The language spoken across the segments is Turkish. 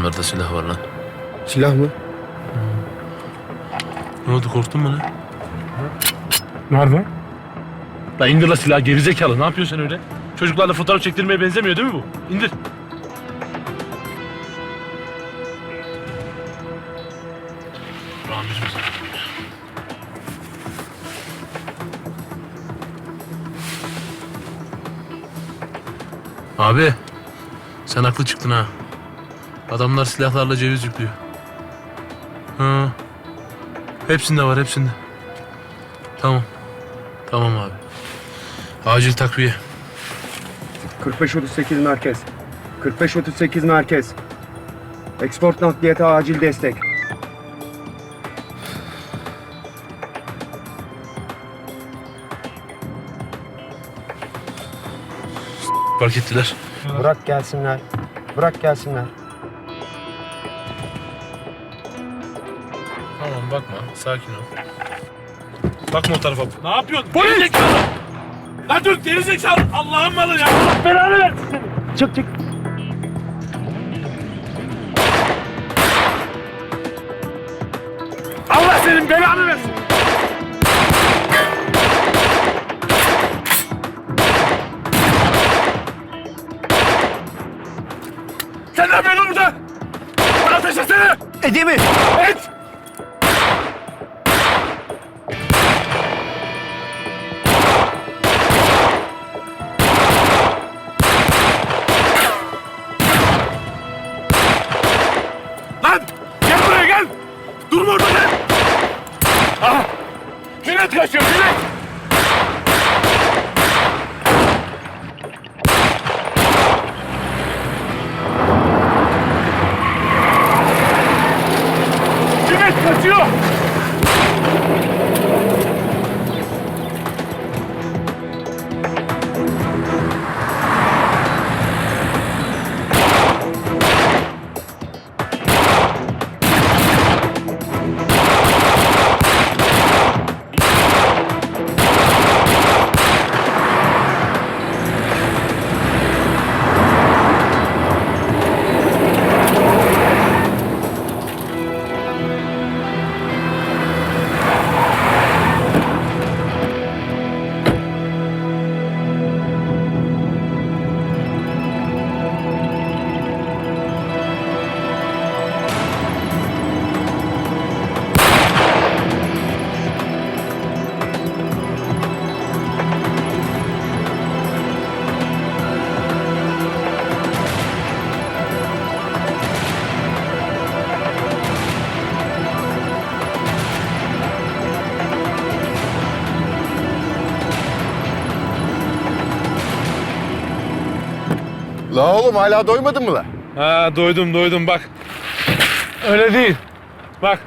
Adamlarda silah var lan. Silah mı? Ne oldu korktun mu lan? Nerede? La indir la silahı gerizekalı. Ne yapıyorsun sen öyle? Çocuklarla fotoğraf çektirmeye benzemiyor değil mi bu? İndir. Ramiz? Abi, sen haklı çıktın ha. Adamlar silahlarla ceviz yüklüyor. Ha. Hepsinde var, hepsinde. Tamam. Tamam abi. Acil takviye. 4538 merkez. 4538 merkez. Export nakliyata acil destek. Fark ettiler. Bırak gelsinler. Bırak gelsinler. Tamam bakma. Sakin ol. Bakma o tarafa. Ne yapıyorsun? Polis! Gerizekalı! Lan dur gerizekalı! Allah'ın malı ya! Allah belanı versin seni! Çık çık. Allah senin belanı versin! Sen ne yapıyorsun burada? Ateş etsene! Edemir. Durma orada lan! Aha! Cüneyt kaçıyor Cüneyt! Cüneyt oğlum hala doymadın mı la? Ha doydum doydum bak. Öyle değil. Bak.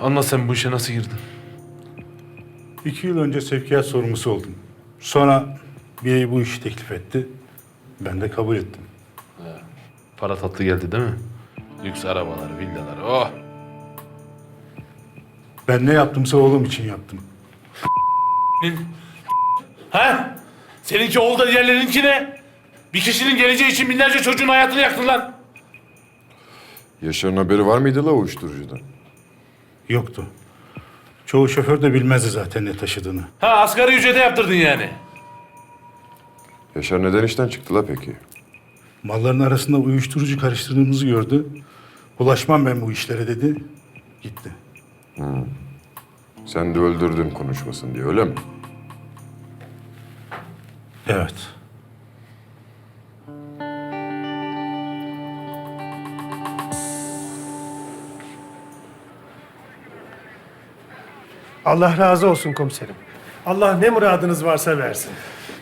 Anla sen bu işe nasıl girdin? İki yıl önce sevkiyat sorumlusu oldum. Sonra biri bu işi teklif etti. Ben de kabul ettim. Para tatlı geldi değil mi? Lüks arabalar, villalar. Oh! Ben ne yaptımsa oğlum için yaptım. Ha? Seninki oldu da diğerlerinki ne? Bir kişinin geleceği için binlerce çocuğun hayatını yaktın lan. Yaşar'ın haberi var mıydı la uyuşturucudan? Yoktu. Çoğu şoför de bilmezdi zaten ne taşıdığını. Ha asgari ücrete yaptırdın yani. Yaşar neden işten çıktı la peki? Malların arasında uyuşturucu karıştırdığımızı gördü. Bulaşmam ben bu işlere dedi. Gitti. Sen de öldürdüm konuşmasın diye öyle mi? Evet. Allah razı olsun komiserim. Allah ne muradınız varsa versin.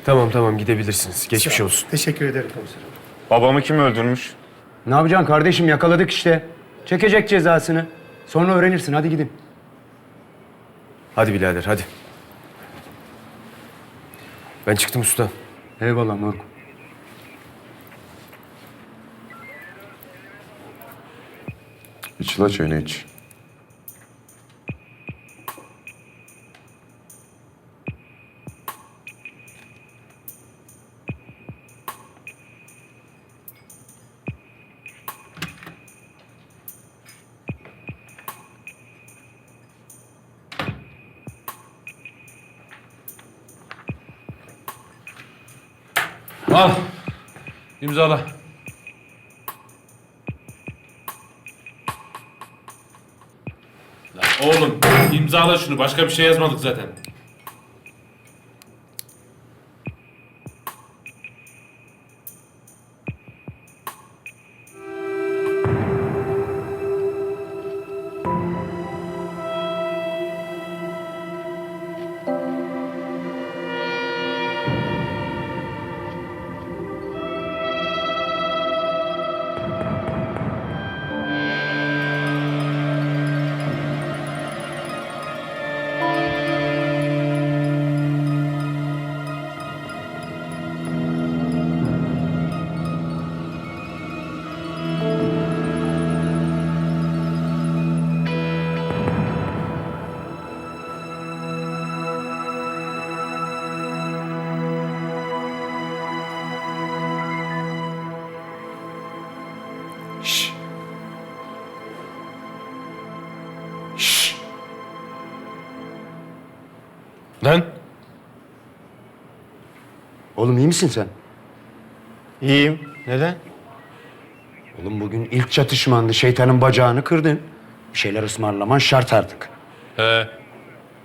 Tamam tamam gidebilirsiniz. Geçmiş olsun. Teşekkür ederim komiserim. Babamı kim öldürmüş? Ne yapacaksın kardeşim yakaladık işte. Çekecek cezasını. Sonra öğrenirsin hadi gidin. Hadi birader hadi. Ben çıktım usta. Eyvallah Marco. İç la çayını iç. Al. İmzala. Lan oğlum imzala şunu. Başka bir şey yazmadık zaten. Lan. Oğlum iyi misin sen? İyiyim. Neden? Oğlum bugün ilk çatışmandı. Şeytanın bacağını kırdın. Bir şeyler ısmarlaman şart artık. He.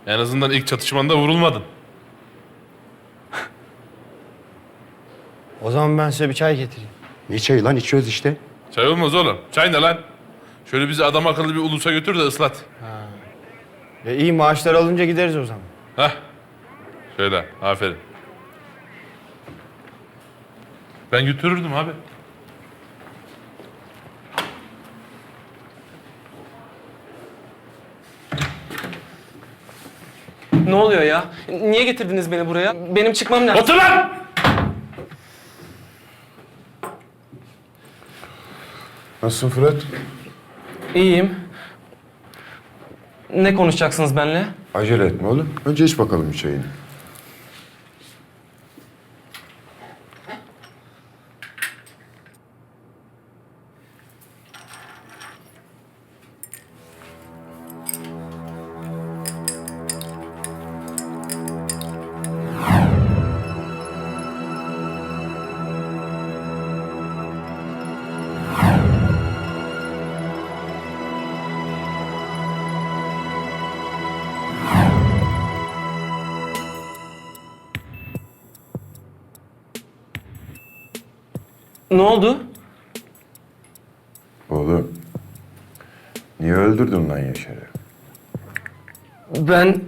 En azından ilk çatışmanda vurulmadın. O zaman ben size bir çay getireyim. Ne çayı lan içiyoruz işte. Çay olmaz oğlum. Çay ne lan? Şöyle bizi adam akıllı bir ulusa götür de ıslat. E iyi maaşlar alınca gideriz o zaman. Hah. Şöyle. Aferin. Ben götürürdüm abi. Ne oluyor ya? Niye getirdiniz beni buraya? Benim çıkmam lazım. Otur lan! Nasılsın Fırat? İyiyim. Ne konuşacaksınız benimle? Acele etme oğlum. Önce iç bakalım bir çayını. Ne oldu? Oğlum. Niye öldürdün lan Yaşar'ı? Ben...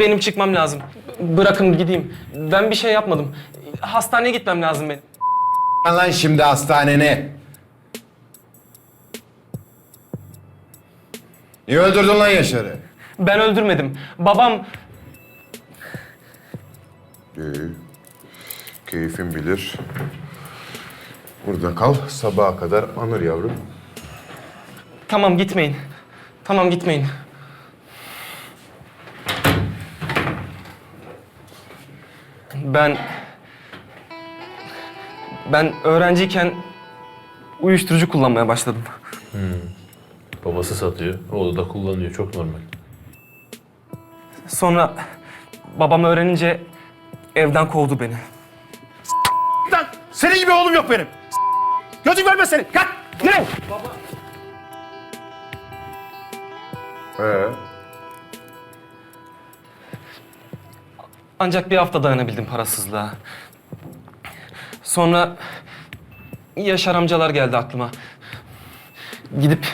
Benim çıkmam lazım. Bırakın gideyim. Ben bir şey yapmadım. Hastaneye gitmem lazım benim. lan şimdi hastanene. Niye öldürdün lan Yaşar'ı? Ben öldürmedim. Babam... İyi. Keyfin bilir. Burada kal. Sabaha kadar anır yavrum. Tamam gitmeyin. Tamam gitmeyin. Ben... Ben öğrenciyken uyuşturucu kullanmaya başladım. Babası satıyor. Oğlu da kullanıyor. Çok normal. Sonra babam öğrenince evden kovdu beni. Lan senin gibi oğlum yok benim. Gözüm görmez seni. Kalk. Nereye? Ee, Ancak bir hafta dayanabildim parasızlığa. Sonra Yaşar amcalar geldi aklıma. Gidip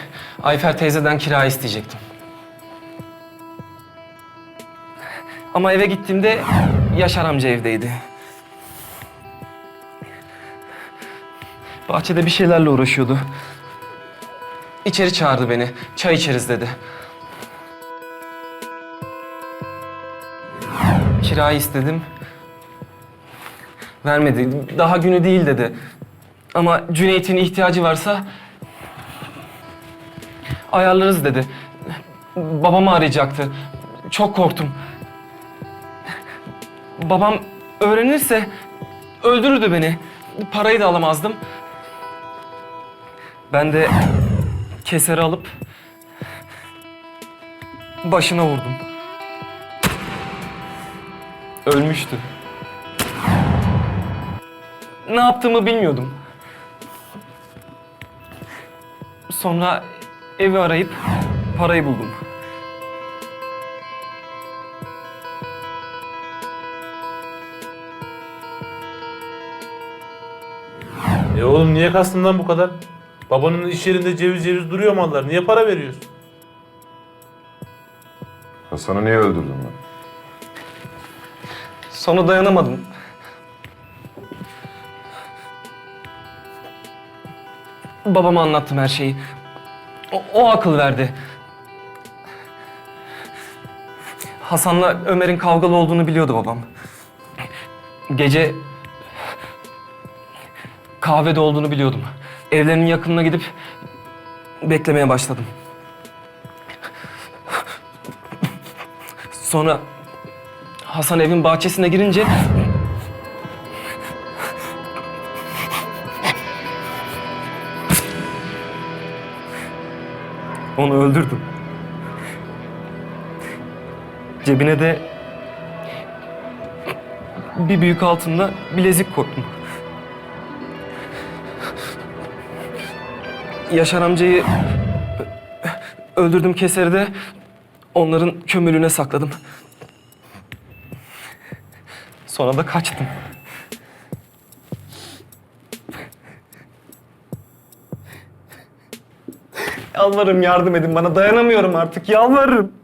Ayfer teyzeden kira isteyecektim. Ama eve gittiğimde Yaşar amca evdeydi. Bahçede bir şeylerle uğraşıyordu. İçeri çağırdı beni. Çay içeriz dedi. Kirayı istedim. Vermedi. Daha günü değil dedi. Ama Cüneyt'in ihtiyacı varsa ayarlarız dedi. Babamı arayacaktı. Çok korktum. Babam öğrenirse öldürürdü beni. Parayı da alamazdım. Ben de keseri alıp başına vurdum. Ölmüştü. Ne yaptığımı bilmiyordum. Sonra evi arayıp parayı buldum. E oğlum niye kastın lan bu kadar? Babanın iş yerinde ceviz ceviz duruyor mallar. Niye para veriyorsun? Hasan'ı niye öldürdün lan? Sonra dayanamadım. Babama anlattım her şeyi. O, o akıl verdi. Hasan'la Ömer'in kavgalı olduğunu biliyordu babam. Gece kahvede olduğunu biliyordum. Evlerinin yakınına gidip beklemeye başladım. Sonra Hasan evin bahçesine girince onu öldürdüm. Cebine de bir büyük altında bilezik koydum. Yaşar amcayı öldürdüm keseri de onların kömürlüğüne sakladım. Sonra da kaçtım. Yalvarırım yardım edin bana dayanamıyorum artık yalvarırım.